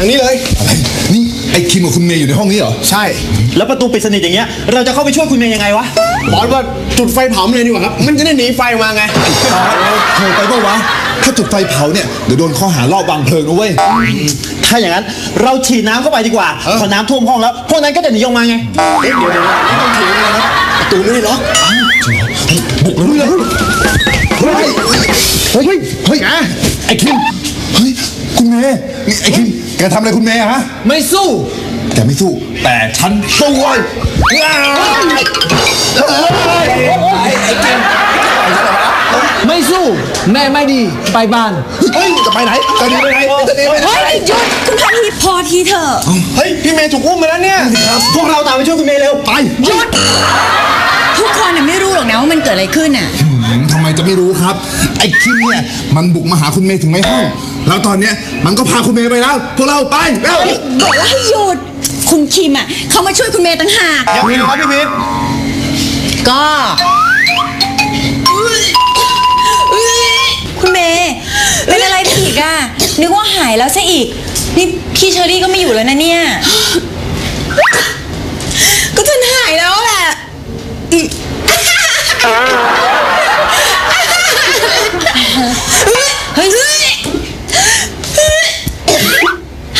อันนี้เลยอะไรนี่ไอ้คิมกับคุณเมย์อยู่ในห้องนี้เหรอใช่ แล้วประตูปิดสนิทอย่างเงี้ย เราจะเข้าไปช่วยคุณเมย์ยังไงวะ บอสว่าจุดไฟเผามันเลยดีกว่าครับ มันจะได้หนีไฟมาไงเธอไปก็วะ ถ้าจุดไฟเผาเนี่ยเดี๋ยวโดนข้อหารอบวางเพลิงนะเว้ย ถ้าอย่างนั้นเราฉีดน้ำเข้าไปดีกว่า พอน้ำท่วมห้องแล้ว พวกนั้นก็จะหนีออกมาไงเอ๊ะเดี๋ยวเดี๋ยวไม่ต้องถีบเลยนะประตูไม่ได้ล็อกบุกเลยเลยเฮ้ย เฮ้ย เฮ้ยไอ้คิม เฮ้ย คุณเมย์ นี่ไอ้คิมแกทำอะไรคุณเมย์ฮะไม่สู้ แกไม่สู้ แต่ฉันสู้เว้ยอ้าวไม่สู้ แม่ไม่ดีไปบ้าน เฮ้ยจะไปไหนจะหนีไปไหนจะหนีไปไหนเฮ้ยหยุดคุณพาทีพอทีเถอะ เฮ้ยพี่เมย์ถูกอุ้มไปแล้วเนี่ยพวกเราตามไปช่วยคุณเมย์เร็วไปหยุดทุกคนน่ะไม่รู้หรอกนะว่ามันเกิดอะไรขึ้นอะหืมทำไมจะไม่รู้ครับ ไอ้คิมเนี่ยมันบุกมาหาคุณเมย์ถึงในห้อง แล้วตอนเนี้ยมันก็พาคุณเมย์ไปแล้ว พวกเราไปเร็วบอกว่าให้หยุด คุณคิมอะเขามาช่วยคุณเมย์ต่างหาก ยังมีครับพี่พิษก็ คุณเมย์เป็นอะไรไปอีกอะ นึกว่าหายแล้วซะอีก นี่พี่เชอรี่ก็ไม่อยู่แล้วนะเนี่ย ก็ฉันหายแล้วแหละ เฮ้ย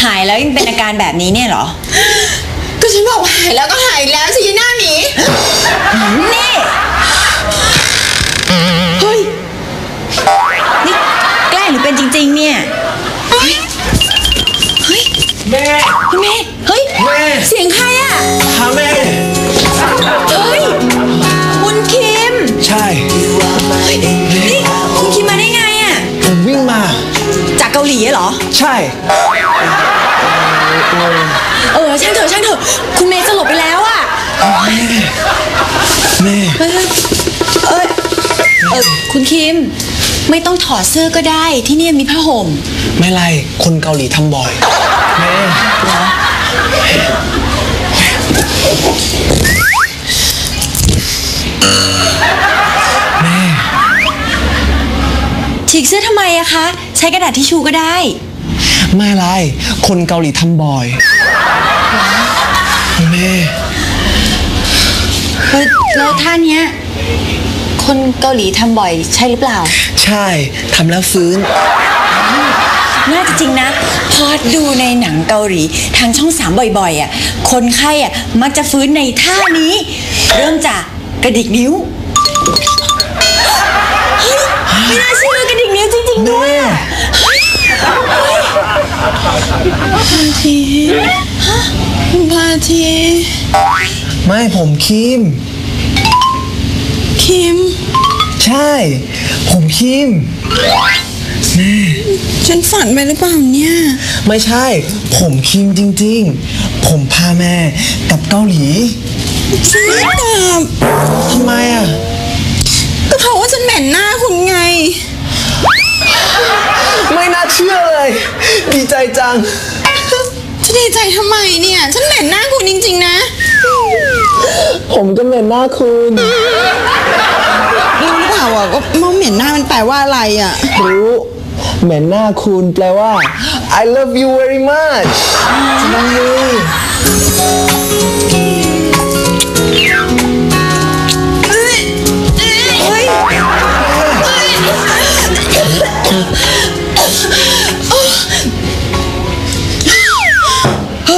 หาย แล้วยังเป็นอาการแบบนี้เนี่ยเหรอ ก็ฉันบอกว่าหายแล้วก็หายแล้วสิยีหน้าหมีนี่ เฮ้ย นี่แกล้งหรือเป็นจริง ๆ เนี่ย เฮ้ย เฮ้ยแม่คุณเมย์เฮ้ย แม่ เสียงใครอะหาแม่ เฮ้ยคุณคิม ใช่ นี่คุณคิมมาได้ไงอะผมวิ่งมา จากเกาหลีอะเหรอ ใช่ ไม่ต้องถอดเสื้อก็ได้ ที่นี่มีผ้าห่ม ไม่ไร คนเกาหลีทำบ่อยแม่แม่ฉีกเสื้อทำไมอะคะ ใช้กระดาษทิชชูก็ได้ ไม่ไร คนเกาหลีทำบ่อยแม่เฮ้ยแล้วท่าเนี้ย คนเกาหลีทำบ่อยใช่หรือเปล่า ใช่ทำแล้วฟื้น น่าจะจริงนะ พอดูในหนังเกาหลีทางช่องสามบ่อยๆอะคนไข้อะมักจะฟื้นในท่านี้ เริ่มจากกระดิกนิ้วเฮ้ยไม่น่าเชื่อกระดิกนิ้วจริงๆด้วยอะเฮ้ยเฮ้ยพาทีฮะพาทีไม่ผมคิม คิม ใช่ ผมคิมฉันฝันไปหรือเปล่าเนี่ย ไม่ใช่ ผมคิมจริง ๆ ผมพาแม่กลับเกาหลีฉันไม่ตอบทำไมอะ ก็เพราะว่าฉันเหม็นหน้าคุณไง ไม่น่าเชื่อเลย ดีใจจังจะดีใจทำไมเนี่ย ฉันเหม็นหน้าคุณจริง ๆ นะ ผมก็เหม็นหน้าคุณรู้หรือเป ล่าอะว่าว่าเหม็นหน้ามันแปลว่าอะไรอะ รู้ เหม็นหน้าคุณแปลว่า I love you very much น้องยุ้ย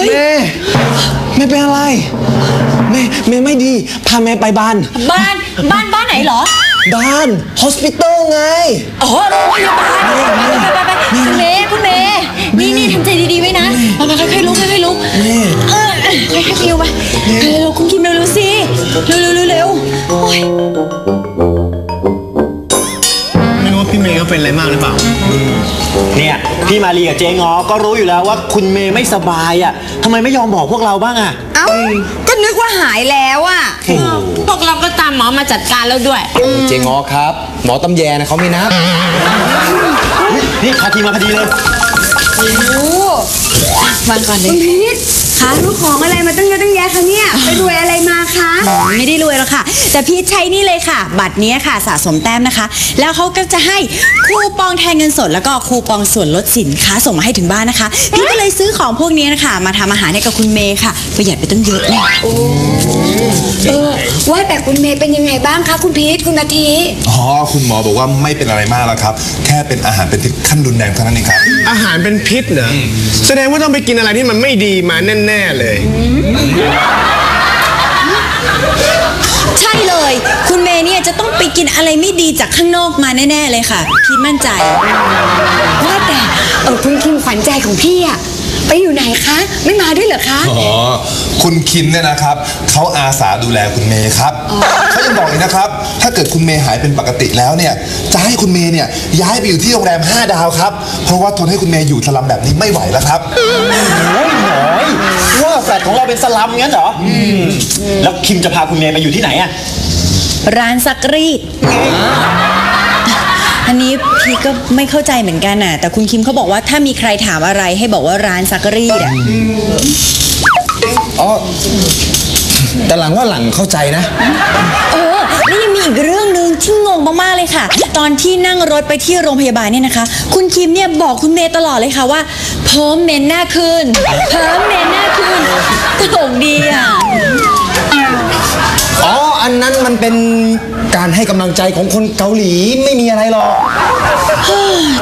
แม่แม่เป็นอะไรแม่แม่ไม่ดี พาแม่ไปบ้าน บ้าน บ้าน บ้านไหนเหรอ บ้าน hospital ไง อ๋อโรงพยาบาลไปไปไปไปคุณเมย์คุณเมย์นี่นี่ทำใจดีๆไว้นะไปไปค่อยๆลุกค่อยๆลุกเออค่อยๆฟิวไปเร็วๆคุณคิมเร็วๆสิเร็วๆเร็วๆโอ้ยไม่รู้ว่าพี่เมย์เขาเป็นอะไรมากหรือเปล่า เนี่ยพี่มารีกับเจ๊งอก็รู้อยู่แล้วว่าคุณเมย์ไม่สบายอะทำไมไม่ยอมบอกพวกเราบ้างอะ เอ้าก็นึก ว่าหายแล้วอะพวกเราก็ตามหมอมาจัดการแล้วด้วย เจงอครับ หมอตำแยนะเขาไม่นับนี่พาทีมาพอดีเลยวันก่อนเลยคุณพีทใคคะรู้ของอะไรมาตั้งเยอะตั้งแยะคะเนี่ยไปรวยอะไรมาคะไม่ได้รวยหรอกค่ะ แต่พี่ใช้นี่เลยค่ะ บัตรเนี้ยค่ะสะสมแต้มนะคะ แล้วเขาก็จะให้คูปองแทนเงินสด แล้วก็คูปองส่วนลดสินค้าส่งมาให้ถึงบ้านนะคะพี่ก็เลยซื้อของพวกนี้นะคะ มาทำอาหารให้กับคุณเมย์ค่ะประหยัดไปตั้งเยอะเลยเออว่าแต่คุณเมย์เป็นยังไงบ้างคะคุณพีทคุณนาทีอ๋อคุณหมอบอกว่าไม่เป็นอะไรมากแล้วครับ แค่เป็นอาหารเป็นพิษขั้นรุนแรงเท่านั้นเองครับอาหารเป็นพิษเหรอแสดงว่าต้องไปกินอะไรที่มันไม่ดีมาแน่ๆ เลย ใช่เลย คุณเมย์เนี่ยจะต้องไปกินอะไรไม่ดีจากข้างนอกมาแน่ ๆ เลยค่ะ พี่มั่นใจ ว่าแต่เออคุณคิมฝันใจของพี่อะ ไปอยู่ไหนคะ ไม่มาด้วยเหรอคะ อ๋อ คุณคิมเนี่ยนะครับ เขาอาสาดูแลคุณเมย์ครับเขายังบอกอีกนะครับ ถ้าเกิดคุณเมย์หายเป็นปกติแล้วเนี่ย จะให้คุณเมย์เนี่ยย้ายไปอยู่ที่โรงแรม 5 ดาวครับ เพราะว่าทนให้คุณเมย์อยู่สลัมแบบนี้ไม่ไหวแล้วครับโอ้ยหน่อยว่าแฟลตของเราเป็นสลัมงั้นเหรออแล้วคิมจะพาคุณเมย์ไปอยู่ที่ไหนอะร้านซักรีด อันนี้พี่ก็ไม่เข้าใจเหมือนกันน่ะ แต่คุณคิมเขาบอกว่าถ้ามีใครถามอะไรให้บอกว่าร้านซักรีดอะอ๋อแต่หลังว่าหลังเข้าใจนะ เออแล้วยังมีอีกเรื่องหนึ่งที่งงมากๆเลยค่ะ ตอนที่นั่งรถไปที่โรงพยาบาลเนี่ยนะคะ คุณคิมเนี่ยบอกคุณเมย์ตลอดเลยค่ะว่าเพิ่มเมนหน้าขึ้นเพิ่มเมนหน้าขึ้นตลกดีอะ อ๋อ อันนั้นมันเป็น การให้กำลังใจของคนเกาหลีไม่มีอะไรหรอก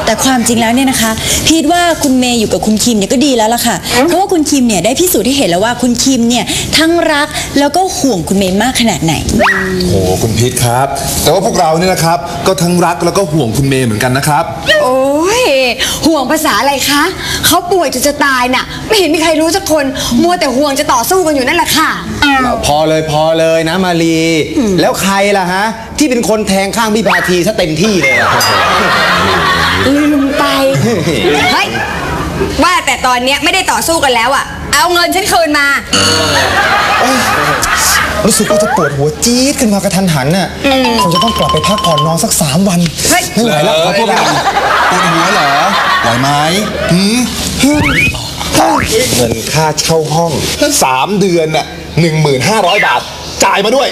แต่ความจริงแล้วเนี่ยนะคะ พีทว่าคุณเมย์อยู่กับคุณคิมเนี่ยก็ดีแล้วล่ะค่ะ เพราะว่าคุณคิมเนี่ยได้พิสูจน์ให้เห็นแล้วว่าคุณคิมเนี่ยทั้งรักแล้วก็ห่วงคุณเมย์มากขนาดไหน โอ้โหคุณพีทครับ แต่ว่าพวกเราเนี่ยนะครับ ก็ทั้งรักแล้วก็ห่วงคุณเมย์เหมือนกันนะครับ โอ้ยห่วงภาษาอะไรคะ เขาป่วยจนจะตายน่ะ ไม่เห็นมีใครรู้สักคน มัวแต่ห่วงจะต่อสู้กันอยู่นั่นแหละค่ะ พอเลยพอเลยนะมารีแล้วใครล่ะฮะ ที่เป็นคนแทงข้างพี่พาทีซะเต็มที่เลยอะลืมไป เฮ้ย ว่าแต่ตอนเนี้ยไม่ได้ต่อสู้กันแล้วอะเอาเงินฉันคืนมารู้สึกว่าจะปวดหัวจี๊ดขึ้นมากระทันหันน่ะคงจะต้องกลับไปพักผ่อนนอนสักสามวัน เฮ้ย ไม่ไหวแล้วครับพวกเราปวดหัวเหรอไหวไหมหืมเงินค่าเช่าห้องสามเดือนน่ะหนึ่งหมื่นห้าร้อยบาท จ่ายมาด้วย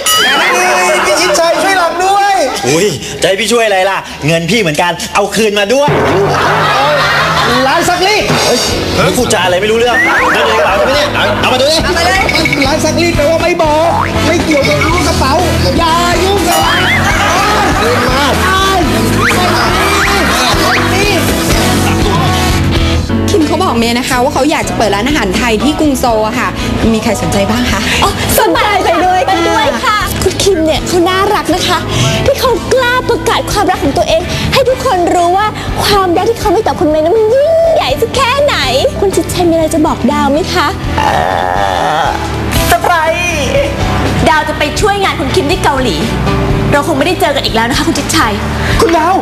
พี่ชิดชัยช่วยหลับด้วยอุ้ยจะให้พี่ช่วยอะไรล่ะ เงินพี่เหมือนกันเอาคืนมาด้วยร้านซักรีดเฮ้ยมึงพูดจาอะไรไม่รู้เรื่องเดินเลยกระเป๋าไปเนี่ยเอามาดูดิเอามาเลยร้านซักรีดแปลว่าไม่บอก ไม่เกี่ยวกับรู้กระเป๋าอย่ายุ่งกันเรื่องมากคิมเขาบอกเมย์นะคะ ว่าเขาอยากจะเปิดร้านอาหารไทยที่กรุงโซลอะค่ะ มีใครสนใจบ้างคะ อ๋อ สนใจ เนี่ยเขาน่ารักนะคะ ที่เขากล้าประกาศความรักของตัวเอง ให้ทุกคนรู้ว่าความรักที่เขามีต่อคุณเมย์นั้นมันยิ่งใหญ่สักแค่ไหน คุณชิดชัยมีอะไรจะบอกดาวไหมคะสไปดาวจะไปช่วยงานคุณคิมที่เกาหลี เราคงไม่ได้เจอกันอีกแล้วนะคะคุณชิดชัย คุณดาว